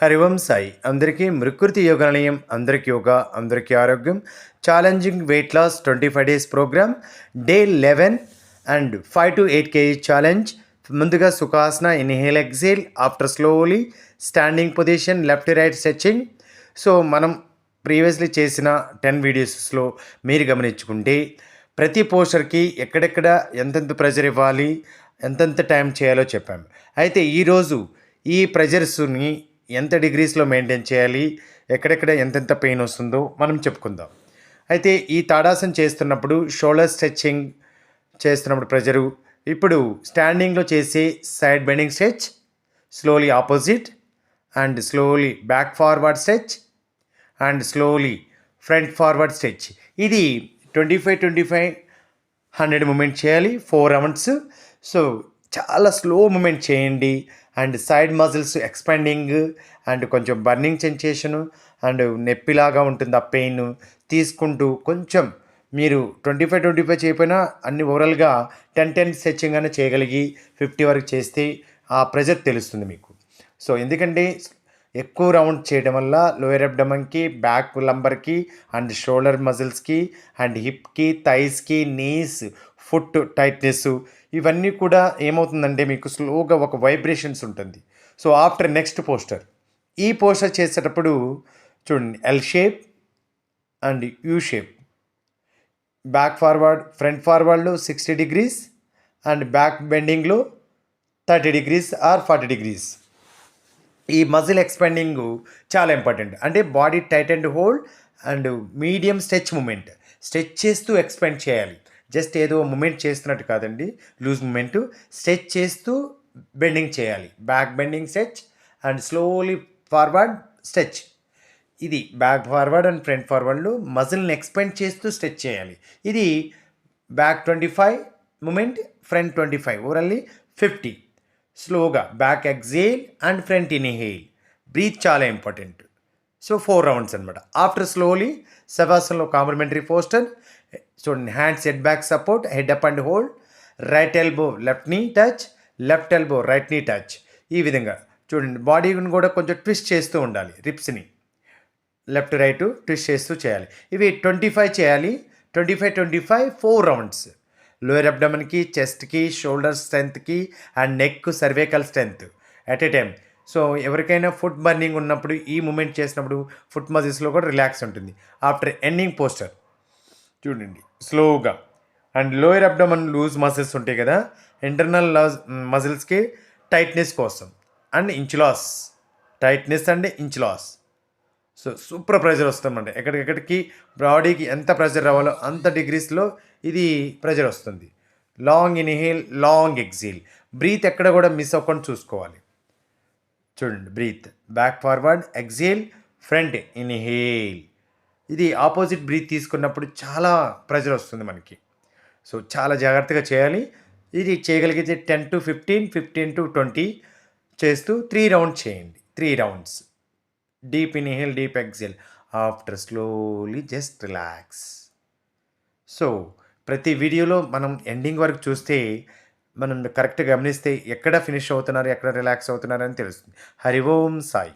హరి ఓం సాయి. అందరికీ మృకృతి యోగ నిలయం అందరికీ యోగా అందరికీ ఆరోగ్యం. Challenging weight loss twenty five days programme. Day eleven and five to eight KG challenge. ముందుగా Sukhasana inhale exhale after slowly standing position left right stretching. So మనం previously చేసిన ten వీడియోస్లో మీరు గమనించుకుంటే ప్రతి పోస్టర్కి ఎక్కడెక్కడ ఎంతెంత ప్రెజర్ ఇవ్వాలి ఎంతెంత టైం చేయాలో చెప్పాము అయితే ఈరోజు ఈ ప్రెజర్స్ని ఎంత డిగ్రీస్లో మెయింటైన్ చేయాలి ఎక్కడెక్కడ ఎంతెంత పెయిన్ వస్తుందో మనం చెప్పుకుందాం. అయితే ఈ తాడాసన చేస్తున్నప్పుడు షోల్డర్ స్ట్రెచ్చింగ్ చేస్తున్నప్పుడు ప్రెజరు ఇప్పుడు స్టాండింగ్లో చేసే side bending stretch slowly opposite and slowly back forward stretch and slowly front forward stretch. ఇది twenty five twenty five hundred movement చేయాలి ఫోర్ రౌండ్స్. సో చాలా స్లో మూమెంట్ చేయండి and side muscles expanding and కొంచెం burning sensation and నొప్పిలాగా ఉంటుంది ఆ pain తీసుకుంటూ కొంచెం మీరు ట్వంటీ ఫైవ్ ట్వంటీ ఫైవ్ చేయకపోయినా అన్ని ఓవరాల్గా టెన్ టెన్ స్ట్రెచ్చింగ్ అయినా చేయగలిగి ఫిఫ్టీ వరకు చేస్తే ఆ ప్రెజర్ తెలుస్తుంది మీకు. సో ఎందుకంటే ఎక్కువ రౌండ్ చేయడం వల్ల లోయర్ అబ్డమన్కి బ్యాక్ లంబర్కి అండ్ షోల్డర్ మజిల్స్కి అండ్ హిప్కి థైస్కి నీస్ ఫుట్ టైట్నెస్ ఇవన్నీ కూడా ఏమవుతుందంటే మీకు స్లోగా ఒక వైబ్రేషన్స్ ఉంటుంది. సో ఆఫ్టర్ నెక్స్ట్ పోస్టర్ ఈ పోస్టర్ చేసేటప్పుడు చూడండి L shape and U shape back forward front ఫార్వర్డ్లో sixty degrees and back బెండింగ్లో thirty degrees or forty degrees ఈ మజిల్ ఎక్స్పెండింగ్ చాలా ఇంపార్టెంట్. అంటే body tight and hold and medium stretch movement. Stretch చేస్తూ expand చేయాలి. Just ఏదో moment చేస్తున్నట్టు కాదండి. Loose movement. Stretch చేస్తూ bending చేయాలి. Back bending stretch and slowly forward stretch. ఇది బ్యాక్ ఫార్వర్డ్ అండ్ ఫ్రంట్ ఫార్వర్డ్లో మజిల్ని ఎక్స్పెండ్ చేస్తూ స్ట్రెచ్ చేయాలి. ఇది back twenty five movement front twenty five. Overall fifty. స్లోగా back exhale and front inhale breath చాలా ఇంపార్టెంట్ సో ఫోర్ రౌండ్స్ అనమాట after slowly శవాసంలో కాంప్లిమెంటరీ పోస్టర్ చూడండి hand set back support head up and hold right elbow left knee touch left elbow right knee touch ఈ విధంగా. చూడండి బాడీని కూడా కొంచెం ట్విస్ట్ చేస్తూ ఉండాలి రిప్స్ని లెఫ్ట్ రైట్ ట్విస్ట్ చేస్తూ చేయాలి. ఇవి ట్వంటీ ఫైవ్ చేయాలి. Twenty five twenty five four rounds lower అబ్డమన్కి చెస్ట్కి shoulder స్ట్రెంత్కి and neck cervical strength at a time so ఎవరికైనా ఫుట్ బర్నింగ్ ఉన్నప్పుడు ఈ మూమెంట్ చేసినప్పుడు ఫుట్ మజిల్స్లో కూడా రిలాక్స్ ఉంటుంది. ఆఫ్టర్ ఎండింగ్ పోస్టర్ చూడండి స్లోగా and lower abdomen loose muscles ఉంటాయి కదా ఇంటర్నల్ మజిల్స్కి టైట్నెస్ కోసం. And inch loss tightness and inch loss so super pressure వస్తుందండి. ఎక్కడికెక్కడికి బాడీకి ఎంత ప్రెజర్ రావాలో అంత డిగ్రీస్లో ఇది ప్రెజర్ వస్తుంది. Long inhale long exhale. Breath ఎక్కడ కూడా మిస్ అవ్వకుండా చూసుకోవాలి. చూడండి breath. Back forward exhale front inhale. ఇది ఆపోజిట్ బ్రీత్ తీసుకున్నప్పుడు చాలా ప్రెజర్ వస్తుంది మనకి. సో చాలా జాగ్రత్తగా చేయాలి. ఇది చేయగలిగితే ten to fifteen fifteen to twenty చేస్తూ త్రీ రౌండ్స్ చేయండి. Three rounds. Deep inhale deep exhale after slowly just relax so ప్రతి వీడియోలో మనం ఎండింగ్ వరకు చూస్తే మనం కరెక్ట్ గమనిస్తే ఎక్కడ ఫినిష్ అవుతున్నారు ఎక్కడ రిలాక్స్ అవుతున్నారు అని తెలుస్తుంది. హరి ఓం సాయి.